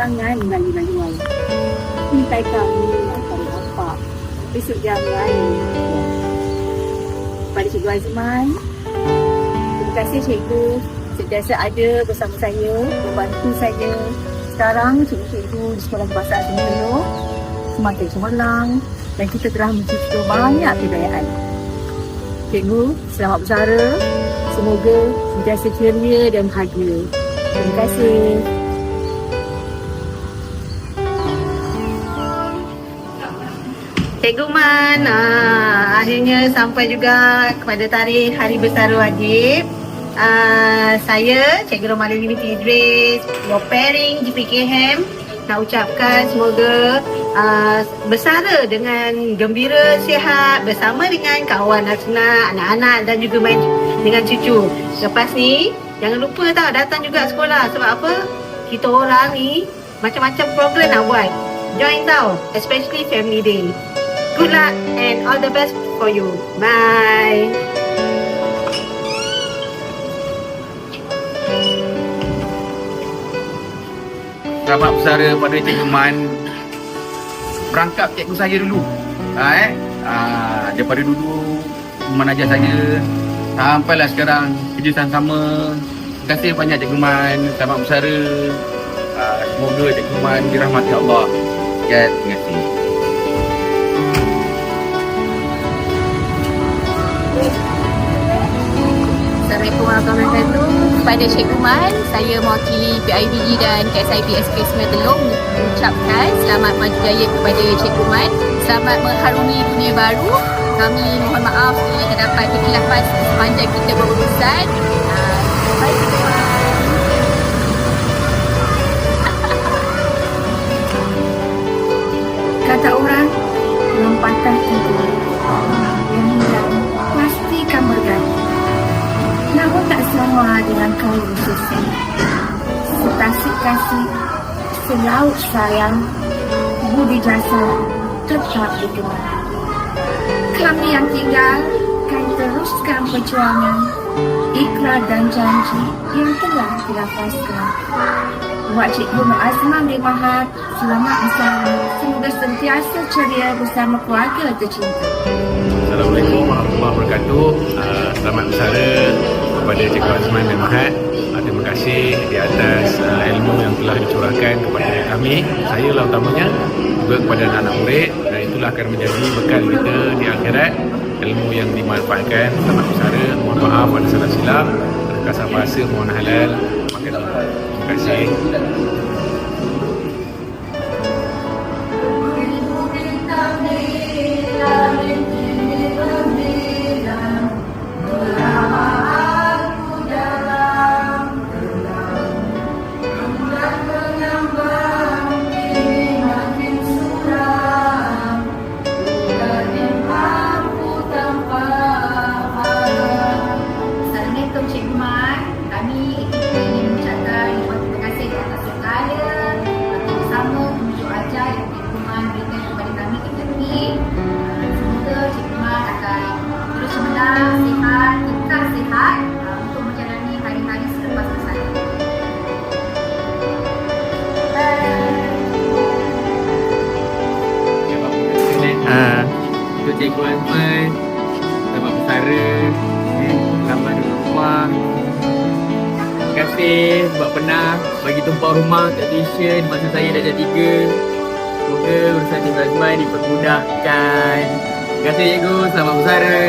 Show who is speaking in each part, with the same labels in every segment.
Speaker 1: Jangan lalu-laluan. Cintai kami akan bapak. Besok jangan. Pada Cikgu Azman, terima kasih Cikgu sentiasa ada bersama saya, membantu saya. Sekarang cikgu-cikgu di Sekolah Bahasa Melayu semakin cemerlang dan kita telah mencipta banyak kejayaan. Cikgu, selamat bersara. Semoga sentiasa ceria dan bahagia. Terima kasih. Cikgu Man, ah, akhirnya sampai juga kepada tarikh Hari Besar Wajib. Ah, saya, Cikgu Romalia Unity Idris, your pairing GPKM nak ucapkan semoga uh, bersara dengan gembira, sihat bersama dengan kawan Hasna, anak-anak dan juga main dengan cucu. Lepas ni, jangan lupa tau datang juga sekolah sebab apa? Kita orang ni macam-macam program nak buat. Join tau, especially Family Day. Good luck and all the best for you. Bye.
Speaker 2: Selamat bersara pada Cikgu Man. Perangkap cikgu saya dulu. Ha, eh? ha, Daripada dulu Menajar saya. Sampailah sekarang Kerja sama-sama Terima kasih banyak Cikgu Man. Selamat bersara ha, Semoga Cikgu Man dirahmati Allah. Terima kasih
Speaker 3: Assalamualaikum warahmatullahi wabarakatuh. Kepada Cikgu Man, saya mewakili PIBG dan KSIP SK Semetelong mengucapkan selamat maju jaya kepada Cikgu Man. Selamat mengharungi dunia baru. Kami mohon maaf sekiranya terdapat kekilafan sepanjang kita berurusan. Ah, Terima kasih,
Speaker 1: selaut sayang, budi jasa tetap dikenal. Kami yang tinggal akan teruskan perjuangan, ikrar dan janji yang telah dilafazkan. Cikgu Nur Azman bin Mahat, selamat bersama. Semoga sentiasa ceria bersama keluarga tercinta.
Speaker 4: Assalamualaikum warahmatullahi wabarakatuh. Uh, selamat bersara kepada Cikgu Azman bin Mahat. Kasih di atas uh, ilmu yang telah dicurahkan kepada kami. Saya lah utamanya juga kepada anak-anak murid dan itulah akan menjadi bekal kita di akhirat ilmu yang dimanfaatkan. Selamat bersara. Mohon maaf ada salah silap. Kasar bahasa mohon halal. Terima kasih.
Speaker 3: Untuk
Speaker 2: Cikgu Azman Selamat bersara Selamat duduk rumah. Terima kasih sebab pernah bagi tumpah rumah kat tuition masa saya darjah 3 Semoga urusan Cikgu Azman dipermudahkan. Terima kasih Cikgu, selamat bersara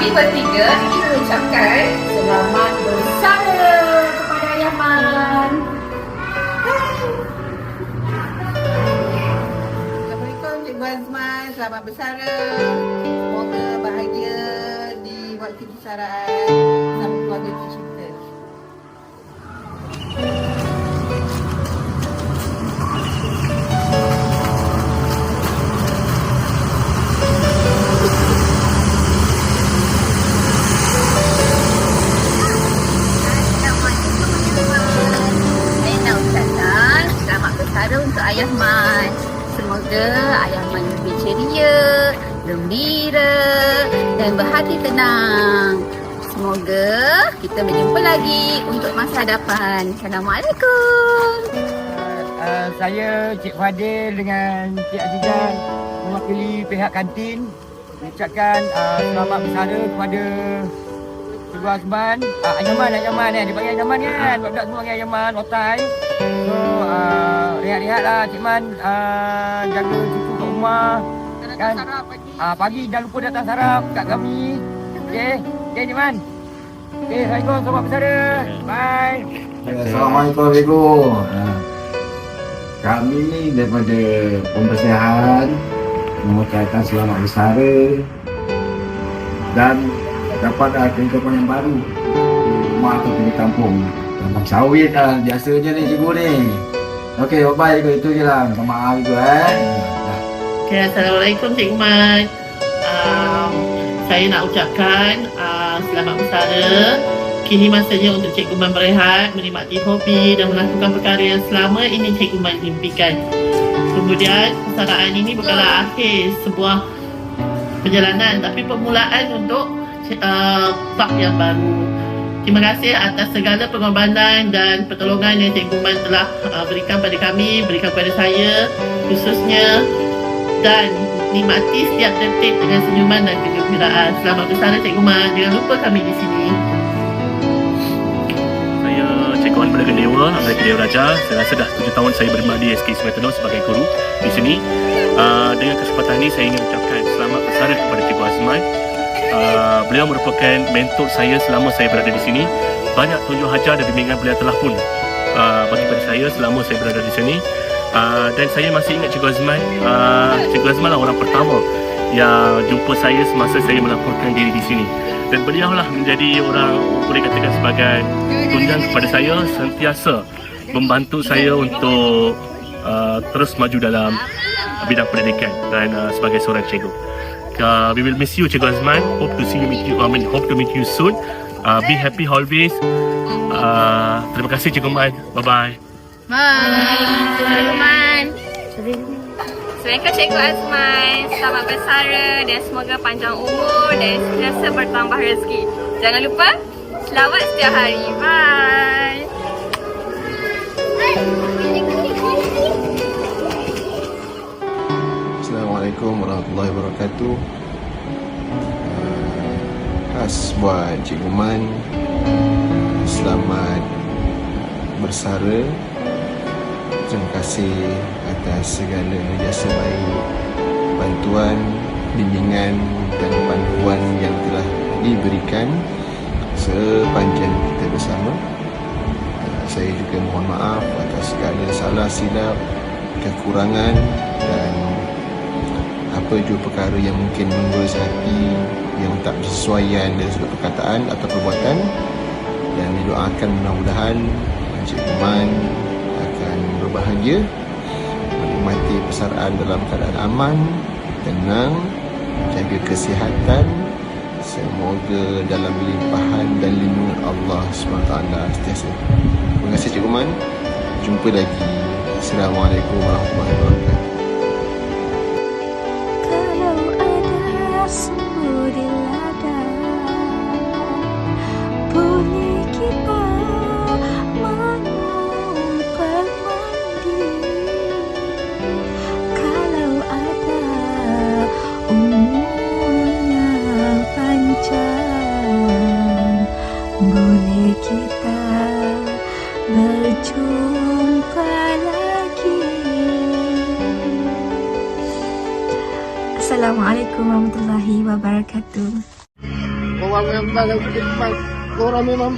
Speaker 3: Kami bertiga ingin mengucapkan selamat bersara kepada Ayah Man.
Speaker 1: Assalamualaikum Cikgu Azman, selamat bersara. Semoga bahagia di waktu persaraan bersama keluarga tercinta.
Speaker 3: Gembira dan berhati tenang. Semoga kita berjumpa lagi untuk masa hadapan. Assalamualaikum.
Speaker 5: uh, saya Cik Fadil dengan Cik Azizan mewakili pihak kantin mengucapkan uh, selamat bersara kepada Cikgu Azman uh, Ayaman, Ayaman eh, dia panggil Ayaman kan budak semua panggil Ayaman, otai so uh, rehat-rehat lah Cik Man uh, jaga cucu kat rumah kan uh, pagi jangan lupa datang sarap kat kami okey, okey Cik Man okey, Assalamualaikum, selamat bersara bye
Speaker 6: Assalamualaikum Cikgu. Ha. Kami daripada pembersihan mengucapkan selamat bersara dan dapat ada kehidupan yang baru di rumah atau di kampung. Tambang sawit lah biasanya ni cikgu ni. Okey, bye-bye cikgu. Itu je lah. Minta maaf cikgu eh.
Speaker 7: Okay, Assalamualaikum Cikgu Mat. Um, saya nak ucapkan uh, selamat bersara. Kini masanya untuk Cikgu Man berehat, menikmati hobi dan melakukan perkara yang selama ini Cikgu Man impikan. Kemudian, persaraan ini bukanlah akhir sebuah perjalanan tapi permulaan untuk uh, bab yang baru. Terima kasih atas segala pengorbanan dan pertolongan yang Cikgu Man telah uh, berikan pada kami, berikan kepada saya khususnya dan nikmati setiap detik dengan senyuman dan kegembiraan. Selamat bersara Cikgu Man. Jangan lupa kami di sini.
Speaker 8: Saya Cikgu Wan Belaga Dewa, Amir Dewa Raja. Saya rasa dah 7 tahun saya berkhidmat di SK Sungai sebagai guru di sini. Uh, dengan kesempatan ini saya ingin ucapkan selamat bersara kepada Cikgu Azman. Uh, beliau merupakan mentor saya selama saya berada di sini. Banyak tunjuk hajar dan bimbingan beliau telah pun uh, bagi pada saya selama saya berada di sini. Uh, dan saya masih ingat Cikgu Azman. Uh, Cikgu Azman lah orang pertama yang jumpa saya semasa saya melaporkan diri di sini. Dan beliau lah menjadi orang boleh katakan sebagai tunjang kepada saya sentiasa membantu saya untuk uh, terus maju dalam bidang pendidikan dan uh, sebagai seorang cikgu. Uh, we will miss you Cikgu Azman. Hope to see you meet you. I mean, hope to meet you soon. Uh, be happy always. Uh, terima kasih Cikgu Man. Bye bye.
Speaker 3: Bye. Cikgu Man. Assalamualaikum Cikgu Azman. Selamat bersara dan semoga panjang umur dan sentiasa bertambah rezeki. Jangan lupa, selawat setiap hari. Bye.
Speaker 9: Assalamualaikum warahmatullahi wabarakatuh uh, Khas buat Cikgu Man Selamat bersara Terima kasih atas segala jasa baik Bantuan, bimbingan dan panduan yang telah diberikan Sepanjang kita bersama. Saya juga mohon maaf atas segala salah silap Kekurangan dan apa jua perkara yang mungkin menggores hati yang tak bersesuaian dari sudut perkataan atau perbuatan. Dan didoakan mudah-mudahan Encik Man akan berbahagia menikmati persaraan dalam keadaan aman tenang jaga kesihatan. Semoga dalam limpahan dan lindungan Allah SWT setiasa terima kasih Cikgu Man jumpa lagi. Assalamualaikum warahmatullahi wabarakatuh.
Speaker 10: Ladang Boleh Assalamualaikum warahmatullahi wabarakatuh.
Speaker 11: Awak memang memang